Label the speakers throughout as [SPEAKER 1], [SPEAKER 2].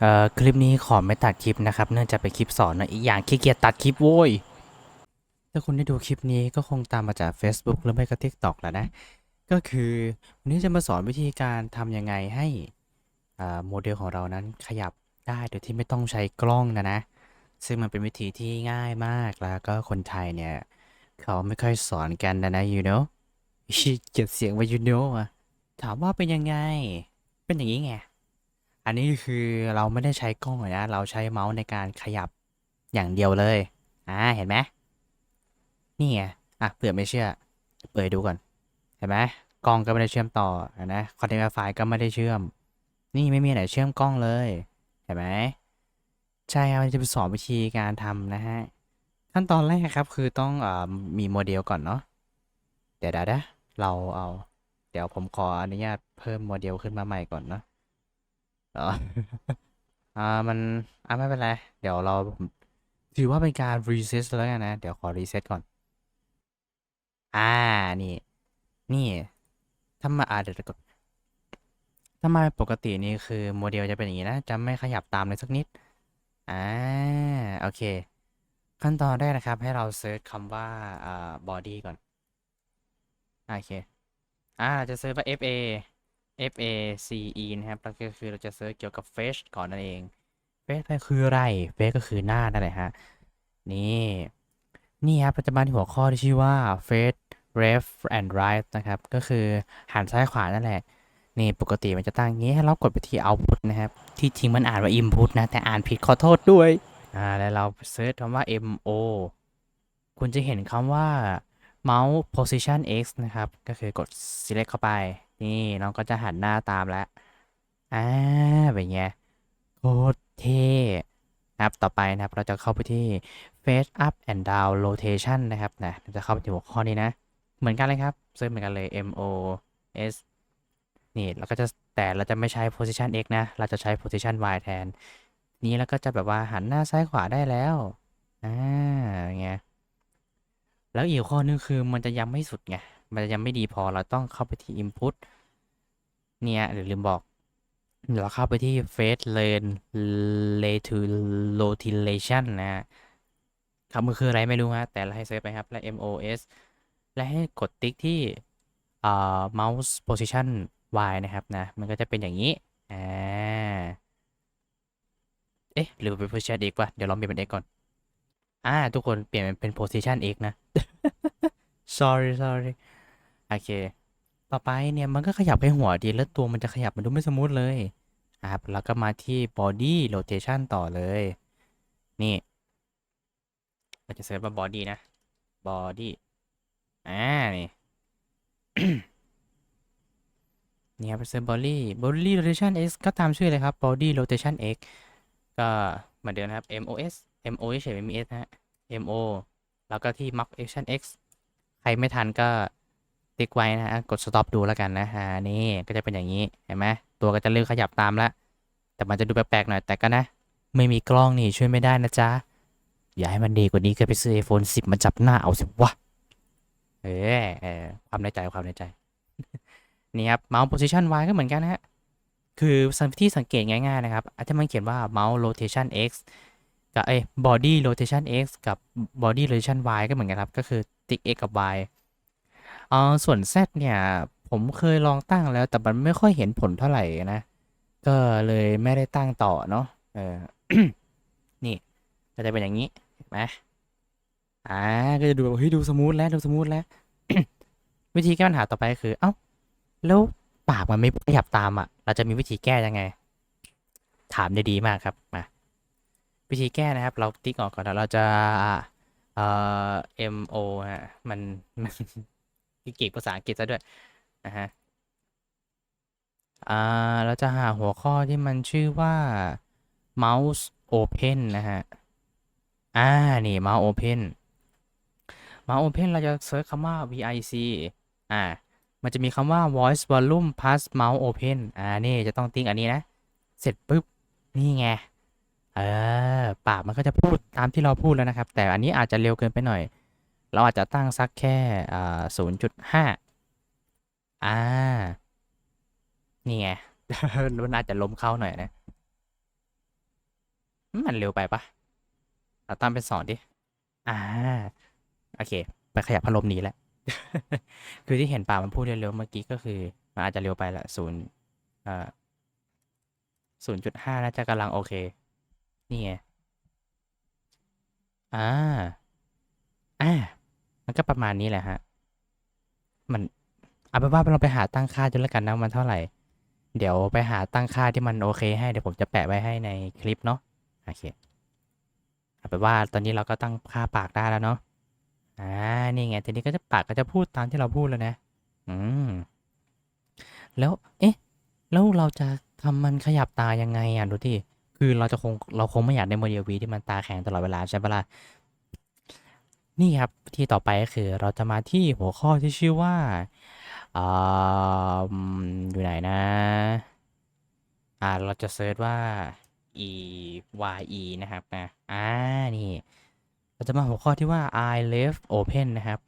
[SPEAKER 1] เอ่อคลิปนี้ขอไม่ตัดคลิปนะครับ เนื่องจากเป็นคลิปสอนนะอีกอย่างขี้เกียจตัดคลิปโว้ย ถ้าคุณได้ดูคลิปนี้ก็คงตามมาจาก Facebook หรือไม่ก็ TikTok แหล้วนะ ก็คือวันนี้จะมาสอนวิธีการทำยังไงให้อ่าโมเดลของเรานั้นขยับได้โดยที่ไม่ต้องใช้กล้องนะนะ ซึ่งมันเป็นวิธีที่ง่ายมากแล้วก็คนไทยเนี่ย เขาไม่ค่อยสอนกันนะนะ you know เกลียดเสียงว่า you know อะถามว่าเป็นยังไง เป็นอย่างนี้ไง อันนี้คือเราไม่ได้ใช้กล้องนะ เราใช้เมาส์ในการขยับอย่างเดียวเลย อ่า เห็นไหมนี่ไง อะเผื่อไม่เชื่อ เปิดดูก่อน เห็นไหมกล้องก็ไม่ได้เชื่อมต่อนไหมคอนเทนต์ไฟล์ก็ไม่ได้เชื่อม นี่ไม่มีไหนเชื่อมกล้องเลย เห็นไหมใช่ครับจะไปสอนวิธีการทำนะฮะ ขั้นตอนแรกครับคือต้องเออมีโมเดลก่อนเนาะ เดี๋ยวเดี๋ยวนะเราเอา เดี๋ยวผมขออนุญาตเพิ่มโมเดลขึ้นมาใหม่ก่อนเนาะ อ๋ออ่ามันอ่าไม่เป็นไร เดี๋ยวเราถือว่าเป็นการรีเซ็ตแล้วกันนะ เดี๋ยวขอรีเซ็ตก่อน อ่านี่ นี่ถ้ามาอ่าเดี๋ยวก่อนถ้ามาปกตินี่คือโมเดลจะเป็นอย่างนี้นะจะไม่ขยับตามเลยสักนิด อ่า โอเค ขั้นตอนแรกนะครับ ให้เราเซิร์ชคำว่าอ่า body ก่อน โอเค อ่าเราจะเซิร์ชว่า fa F A C E นะครับแล้วก็คือเราจะเซิร์ชเกี่ยวกับ face ก่อนนั่นเอง face คืออะไร face ก็คือหน้านั่นแหละฮะ นี่ นี่ครับปัจจุบันหัวข้อที่ชื่อว่า face left and right นะครับ ก็คือหันซ้ายขวานั่นแหละ นี่ปกติมันจะตั้งอย่างนี้ให้เรากดไปที่ output นะครับ ที่จริงมันอ่านว่า input นะ แต่อ่านผิดขอโทษด้วย อ่า แล้วเราเซิร์ชคำว่า mo คุณจะเห็นคำว่า mouse position x นะครับ ก็คือกด select เข้าไป นี่น้องก็จะหันหน้าตามแล้วอ่าเป็นไงโคตรเท่ครับต่อไปนะครับเราจะเข้าไปที่ face up and down rotation นะครับนะเราจะเข้าไปที่หัวข้อนี้นะ เหมือนกันเลยครับเซิร์ชเหมือนกันเลย M O S นี่เราก็จะแต่เราจะไม่ใช้ position x นะ เราจะใช้ position y แทน นี้แล้วก็จะแบบว่าหันหน้าซ้ายขวาได้แล้วอ่าไงเงี้ยแล้วอีกข้อนึงคือมันจะยังไม่สุดไง มันจะยังไม่ดีพอเราต้องเข้าไปที่ input เนี่ยหรือลืมบอกเราเข้าไปที่ face lane rotation นะฮะคำมือคืออะไรไม่รู้ฮะ แต่เราให้เซิร์ชไปครับ และ MOS และให้กดติ๊กที่อ่า mouse position Y นะครับนะ มันก็จะเป็นอย่างนี้อ่าเอ๊ะ หรือเป็น position X วะเดี๋ยวลองเปลี่ยนเป็น X ก่อน อ่า ทุกคนเปลี่ยนเป็น position X นะ sorry sorry โอเค ต่อไปเนี่ยมันก็ขยับไปหัวดีแล้วตัวมันจะขยับมันดูไม่สมูทเลยครับแล้วก็มาที่ body rotation ต่อเลย นี่ เราจะเซิร์ชว่า body นะ body อ่า นี่นี่ครับเซิร์ช body body rotation x ก็ตามชื่อเลยครับ body rotation x ก็เหมือนเดิมนะครับ MOS MO เฉยไม่มี S นะฮะ MO แล้วก็ที่ mark action x ใครไม่ทันก็ ติ๊กไว้นะฮะกด stop ดูแล้วกันนะฮะนี่ก็จะเป็นอย่างนี้เห็นไหมตัวก็จะเริ่มขยับตามแล้วแต่มันจะดูแปลกๆหน่อยแต่ก็นะ ไม่มีกล้องนี่ช่วยไม่ได้นะจ๊ะอย่าให้มันดีกว่านี้ก็ไปซื้อ iPhone 10 มาจับหน้าเอาสิวะเออเออความในใจความในใจ นี่ครับ mouse position y ก็เหมือนกันนะฮะ คือที่สังเกตง่ายๆนะครับอาจจะมันเขียนว่า mouse rotation x กับเอ้ body rotation x กับ body rotation y ก็เหมือนกันครับ ก็คือติ๊ก x กับ y เออส่วน z เนี่ย ผมเคยลองตั้งแล้ว แต่มันไม่ค่อยเห็นผลเท่าไหร่นะ ก็เลยไม่ได้ตั้งต่อเนาะเออ นี่ก็จะเป็นอย่างนี้เห็นไหมอ่าก็จะดูเฮ้ยดูสมูทแล้วดูสมูทแล้ว วิธีแก้ปัญหาต่อไปคือ เอ้าแล้วปากมันไม่ขยับตามอะ เราจะมีวิธีแก้ยังไง ถามได้ดีมากครับมาวิธีแก้นะครับ เราติ๊กออกก่อนเราจะเอ่อ M O ฮะมัน เก่งภาษาอังกฤษซะด้วยนะฮะอ่าเราจะหาหัวข้อที่มันชื่อว่า mouse open นะฮะอ่านี่ mouse open mouse open เราจะเซิร์ชคำว่า vic อ่ามันจะมีคำว่า voice volume plus mouse open อ่า นี่จะต้องติ้งอันนี้นะ เสร็จปุ๊บ นี่ไง เออ ปากมันก็จะพูดตามที่เราพูดแล้วนะครับ แต่อันนี้อาจจะเร็วเกินไปหน่อย เราอาจจะตั้งสักแค่อ่าศูนย์จุดห้าอ่า นี่ไงมันอาจจะล้มเข้าหน่อยนะ มันเร็วไปปะเราตั้งเป็นสองดิ อ่า โอเค ไปขยับพัดลมนี้แหละ คือที่เห็นป่ามันพูดเร็วๆเมื่อกี้ก็คือ มันอาจจะเร็วไปละศูนย์อ่าศูนย์จุดห้าน่าจะกำลังโอเค นี่ไง อ่า อ่า มันก็ประมาณนี้แหละฮะ มันเอาเป็นว่าเราไปหาตั้งค่าดูแล้วกันนะมันเท่าไหร่ เดี๋ยวไปหาตั้งค่าที่มันโอเค ให้เดี๋ยวผมจะแปะไว้ให้ในคลิปเนาะโอเคเอาเป็นว่าตอนนี้เราก็ตั้งค่าปากได้แล้วเนาะอ่านี่ไงทีนี้ก็จะปากก็จะพูดตามที่เราพูดแล้วนะอืมแล้วเอ๊ะแล้วเราจะทำมันขยับตายังไงอะดูที่คือเราจะคงเราคงไม่อยากได้โมเดลวีที่มันตาแข็งตลอดเวลาใช่ปะล่ะ นี่ครับที่ต่อไปก็คือเราจะมาที่หัวข้อที่ชื่อว่าอ่าอืมอยู่ไหนนะ อ่า เราจะเซิร์ชว่า e y e นะครับนะ อ่า นี่ เราจะมาหัวข้อที่ว่า I left open นะครับ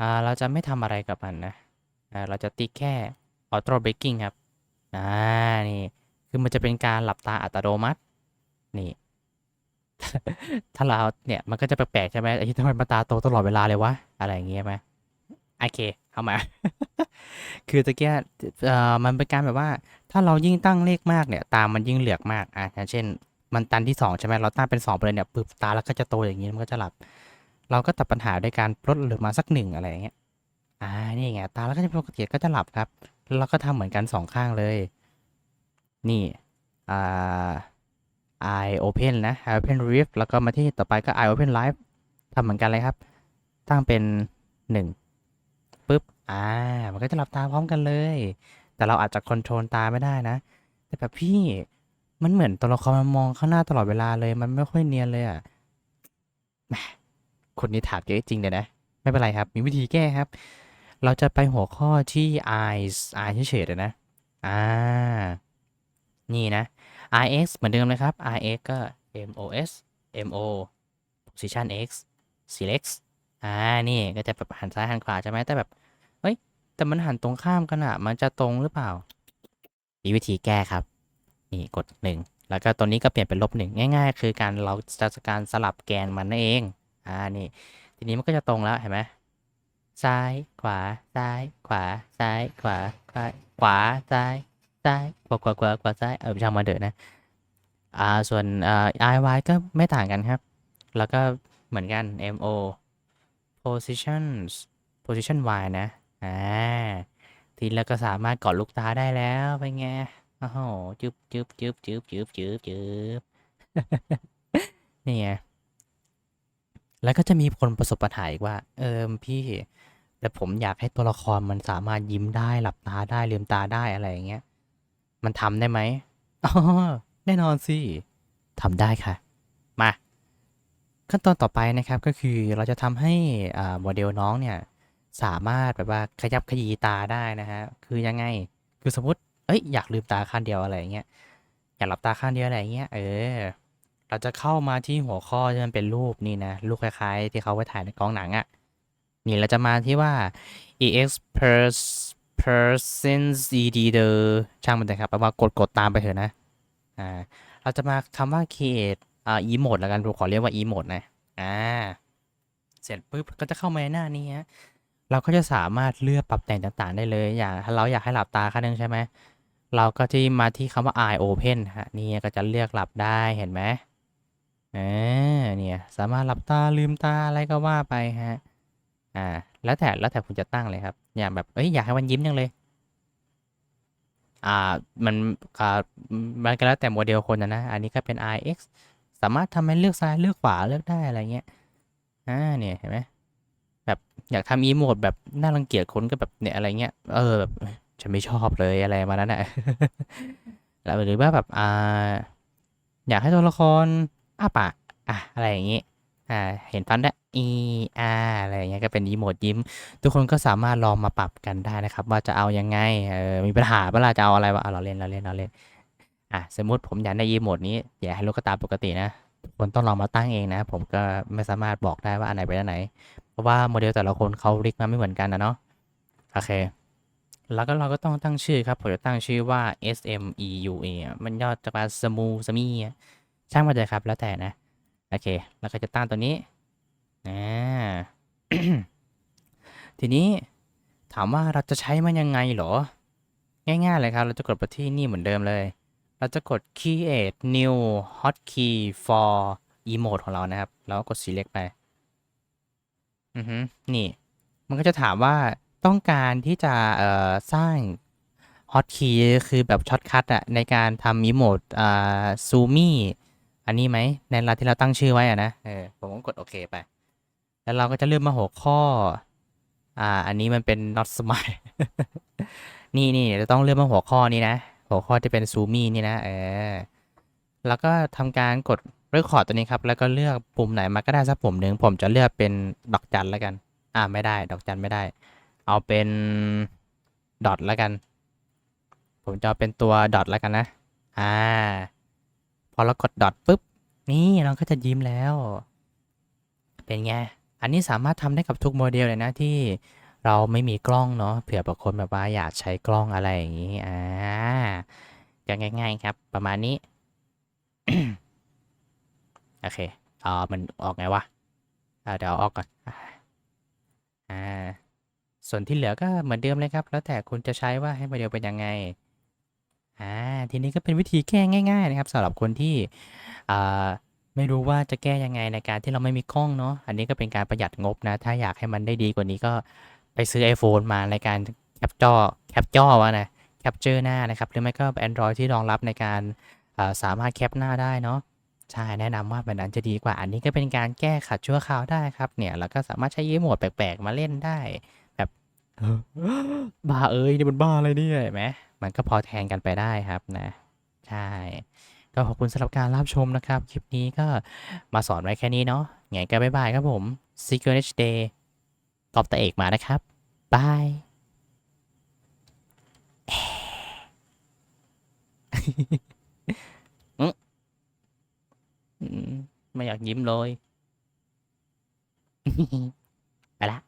[SPEAKER 1] อ่า เราจะไม่ทำอะไรกับมันนะ อ่า เราจะติ๊กแค่ auto breaking ครับ อ่า นี่ คือมันจะเป็นการหลับตาอัตโนมัติ นี่ ถ้าเราเนี่ยมันก็จะแปลกๆใช่ไหมไอ้ที่ทำไมมาตาโตตลอดเวลาเลยวะ อะไรอย่างเงี้ยไหมโอเคเข้ามา คือตะเกียเอ่อมันเป็นการแบบว่า ถ้าเรายิ่งตั้งเลขมากเนี่ย ตามันยิ่งเหลือกมากอะอย่างเช่น มันตันที่สองใช่ไหมเราตั้งเป็นสองไปเลยเนี่ยปึ๊บตาแล้วก็จะโตอย่างนี้มันก็จะหลับ เราก็ตัดปัญหาด้วยการลดเหลือมาสักหนึ่งอะไรอย่างเงี้ยอ่านี่ไงตาแล้วก็จะปกติก็จะหลับครับแล้วเราก็ทำเหมือนกันสองข้างเลย นี่อ่า I open นะ I open rift แล้วก็มาที่ต่อไปก็ I open live ทำเหมือนกันเลยครับ ตั้งเป็นหนึ่งปุ๊บ อ่า มันก็จะหลับตาพร้อมกันเลย แต่เราอาจจะคอนโทรลตาไม่ได้นะ แต่แบบพี่มันเหมือนตัวละครมันมองข้างหน้าตลอดเวลาเลย มันไม่ค่อยเนียนเลยอะแหมคนนี้ถามเยอะจริงเลยนะ ไม่เป็นไรครับ มีวิธีแก้ครับ เราจะไปหัวข้อที่ eyes eye เฉยๆเลยนะ อ่า นี่นะ ix เหมือนเดิมเลยครับ ix ก็ mos mo position x select อ่า นี่ก็จะแบบหันซ้ายหันขวาใช่ไหมแต่แบบ เฮ้ย แต่มันหันตรงข้ามกันอะมันจะตรงหรือเปล่า มีวิธีแก้ครับ นี่กดหนึ่งแล้วก็ตัวนี้ก็เปลี่ยนเป็นลบหนึ่งง่าย ๆ คือการเราจะการสลับแกนมันนั่นเอง อ่า นี่ ทีนี้มันก็จะตรงแล้วเห็นไหมซ้าย ขวา ซ้าย ขวา ซ้าย ขวา ขวา ขวา ซ้าย ซ้ายขวาขวาขวาขวาซ้ายเออช่างมาเถอะนะอ่าส่วนอ่า IY ก็ไม่ต่างกันครับ แล้วก็เหมือนกัน MO positions position Y นะอ่าทีแล้วก็สามารถกอดลูกตาได้แล้วเป็นไงโอ้โหจึ๊บจึ๊บจึ๊บจึ๊บจึ๊บจึ๊บจึ๊บนี่ไงแล้วก็จะมีคนประสบปัญหาอีกว่า เออพี่ แต่ผมอยากให้ตัวละครมันสามารถยิ้มได้หลับตาได้ลืมตาได้อะไรอย่างเงี้ย มันทำได้ไหมอ๋อแน่นอนสิทำได้ค่ะ มา ขั้นตอนต่อไปนะครับก็คือเราจะทำให้โมเดลน้องเนี่ย สามารถแบบว่าขยับขยีตาได้นะฮะ คือยังไง คือสมมติ เอ้ย อยากลืมตาข้างเดียวอะไรเงี้ย อยากหลับตาข้างเดียวอะไรเงี้ย เออ เราจะเข้ามาที่หัวข้อที่มันเป็นรูปนี่นะ รูปคล้ายๆ ที่เขาไว้ถ่ายในกล้องหนังอะ่ะ นี่เราจะมาที่ว่า ex pers persons ed the ช่างมันเถอะครับแปลว่ากดกดตามไปเถอะนะ อ่า เราจะมาคำว่า create อ่า emote แล้วกันผมขอเรียกว่า emote นะ อ่า เสร็จปุ๊บก็จะเข้ามาในหน้านี้ฮะเราก็จะสามารถเลือกปรับแต่งต่างๆ ได้เลย อย่างเราอยากให้หลับตาข้างนึงใช่ไหม เราก็ที่มาที่คำว่า eye open ฮะ นี่ก็จะเลือกหลับได้เห็นไหมเออเนี่ยสามารถหลับตาลืมตาอะไรก็ว่าไปฮะ อ่า แล้วแต่แล้วแต่คุณจะตั้งเลยครับ อย่างแบบเอ้ยอยากให้มันยิ้มจังเลย อ่ามันอ่ามันก็แล้วแต่โมเดลคนนะนะ อันนี้ก็เป็น ix สามารถทำให้เลือกซ้ายเลือกขวาเลือกได้อะไรเงี้ยอ่าเนี่ยเห็นไหมแบบอยากทำอีโมดแบบน่ารังเกียจคนก็แบบเนี่ยอะไรเงี้ยเออแบบฉันไม่ชอบเลยอะไรมานั้นอะแล้วหรือว่าแบบอ่าอยากให้ตัวละครอ้าปากอะอะไรอย่างงี้ อ่าเห็นฟันได้วยอีอาอะไรอย่างเงี้ยก็เป็นอีโมดยิ้ม ทุกคนก็สามารถลองมาปรับกันได้นะครับ ว่าจะเอายังไงเออมีปัญหาเวลาจะเอาอะไรวะอะเราเล่นเราเล่นเราเล่นอะสมมุติผมอยากได้อีโมดนี้อยากให้ลูกตาปกตินะคนต้องลองมาตั้งเองนะ ผมก็ไม่สามารถบอกได้ว่าอันไหนเป็นอันไหน เพราะว่าโมเดลแต่ละคนเขาริกมาไม่เหมือนกันนะเนาะโอเค แล้วก็เราก็ต้องตั้งชื่อครับผมจะตั้งชื่อว่า S M E U A มันย่อจากมาสมูสมีอะช่างมาเลยครับแล้วแต่นะ โอเค แล้วก็จะตั้งตัวนี้อ่าทีนี้ถามว่าเราจะใช้มันยังไงเหรอ ง่ายๆเลยครับ เราจะกดไปที่นี่เหมือนเดิมเลย เราจะกด create new hotkey for emote ของเรานะครับ แล้วกด select ไป อือฮึนี่ มันก็จะถามว่าต้องการที่จะเอ่อสร้างฮอตคีย์คือแบบช็อตคัทอะในการทำอีโมดอ่าซูมี่ อันนี้ไหมในรายที่เราตั้งชื่อไว้อะนะเออผมก็กดโอเคไป แล้วเราก็จะเลือกมาหัวข้อ อ่า อันนี้มันเป็น not smile นี่นี่เราต้องเลือกมาหัวข้อนี้นะ หัวข้อที่เป็นซูมี่นี่นะเออแล้วก็ทำการกดเลือกคอดตัวนี้ครับ แล้วก็เลือกปุ่มไหนมาก็ได้สักปุ่มหนึ่งผมจะเลือกเป็นดอกจันแล้วกัน อ่าไม่ได้ ดอกจันไม่ได้ เอาเป็นดอทแล้วกัน ผมจะเอาเป็นตัวดอทแล้วกันนะ อ่า พอเรากดดอทปุ๊บ นี่เราก็จะยิ้มแล้ว เป็นไง อันนี้สามารถทำได้กับทุกโมเดลเลยนะที่เราไม่มีกล้องเนาะเผื่อบางคนแบบว่าอยากใช้กล้องอะไรอย่างนี้อ่าจะง่าย ๆ ครับ ประมาณนี้ โอเคเอามันออกไงวะอ่าเดี๋ยวอออกก่อนอ่าส่วนที่เหลือก็เหมือนเดิมเลยครับ แล้วแต่คุณจะใช้ว่าให้โมเดลเป็นยังไง อ่าทีนี้ก็เป็นวิธีแก้ง่าย ๆ นะครับสำหรับคนที่อ่าไม่รู้ว่าจะแก้ยังไงในการที่เราไม่มีกล้องเนาะอันนี้ก็เป็นการประหยัดงบนะ ถ้าอยากให้มันได้ดีกว่านี้ก็ไปซื้อ iPhone มาในการแคปจอแคปจอวะนะแคปเจอร์หน้านะครับหรือไม่ก็ Android ที่รองรับในการสามารถแคปหน้าได้เนาะใช่แนะนำว่าแบบนั้นจะดีกว่า อันนี้ก็เป็นการแก้ขัดชั่วคราวได้ครับเนี่ยแล้วก็สามารถใช้ยีโหมดแปลกๆมาเล่นได้ บ้าเอ้ยนี่มันบ้าอะไรเนี่ยเห็นไหมมันก็พอแทนกันไปได้ครับนะ ใช่ ก็ขอบคุณสำหรับการรับชมนะครับ คลิปนี้ก็มาสอนไว้แค่นี้เนาะไงก็บ๊ายบายครับผม See you next day ตอบตะเอกมานะครับบายอืมไม่อยากยิ้มเลย ไปละ